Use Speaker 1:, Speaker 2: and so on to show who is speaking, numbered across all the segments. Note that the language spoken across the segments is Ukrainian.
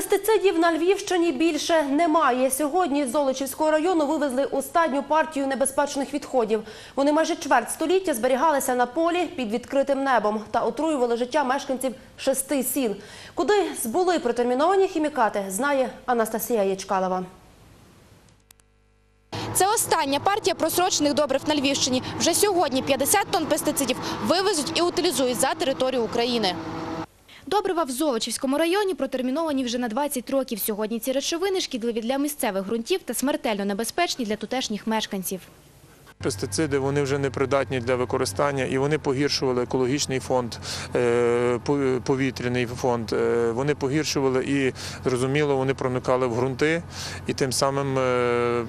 Speaker 1: Пестицидів на Львівщині більше немає. Сьогодні з Золочівського району вивезли останню партію небезпечних відходів. Вони майже чверть століття зберігалися на полі під відкритим небом та отруювали життя мешканців шести сіл. Куди збули протерміновані хімікати, знає Анастасія Ячкалова.
Speaker 2: Це остання партія просрочених добрив на Львівщині. Вже сьогодні 50 тонн пестицидів вивезуть і утилізують за територію України. Добрива в Золочівському районі протерміновані вже на 20 років. Сьогодні ці речовини шкідливі для місцевих ґрунтів та смертельно небезпечні для тутешніх мешканців.
Speaker 3: Пестициди вони вже не придатні для використання і вони погіршували екологічний фонд, е, повітряний фонд. е, Вони погіршували і зрозуміло, вони проникали в ґрунти і тим самим, е,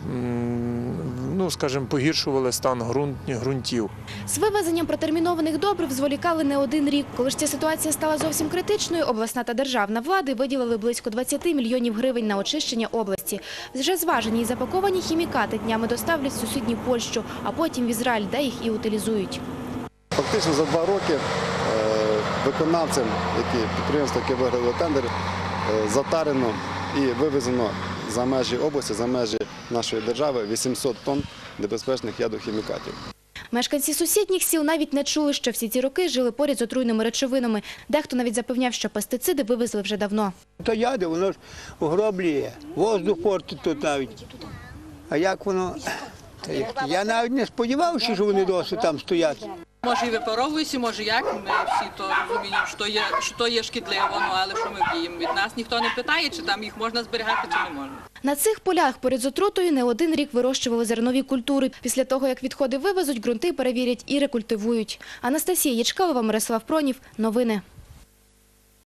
Speaker 3: ну скажімо, погіршували стан ґрунт- ґрунтів.
Speaker 2: З вивезенням протермінованих добрив зволікали не один рік. Коли ж ця ситуація стала зовсім критичною, обласна та державна влади виділили близько 20 мільйонів гривень на очищення області. Вже зважені і запаковані хімікати днями доставлять в сусідню Польщу, а потім в Ізраїль, де їх і утилізують.
Speaker 4: Фактично за два роки е, виконавцем, які підприємство, яке виграло тендер, е, затарено і вивезено за межі області, за межі нашої держави 800 тонн небезпечних ядохімікатів.
Speaker 2: Мешканці сусідніх сіл навіть не чули, що всі ці роки жили поряд з отруйними речовинами. Дехто навіть запевняв, що пестициди вивезли вже давно.
Speaker 5: То яде, воно ж угроблює, воздух портить тут навіть. А як воно? Та як- Я навіть не сподівався, що вони досі там стоять.
Speaker 6: Може і випаровуюся, може як. Ми всі то розуміємо, що є, що є шкідливо, ну але що ми вдіємо? Від нас ніхто не питає, чи там їх можна зберігати, чи не можна.
Speaker 2: На цих полях поряд з отрутою не один рік вирощували зернові культури. Після того, як відходи вивезуть, ґрунти перевірять і рекультивують. Анастасія Ячкалова, Мирослав Пронів. Новини.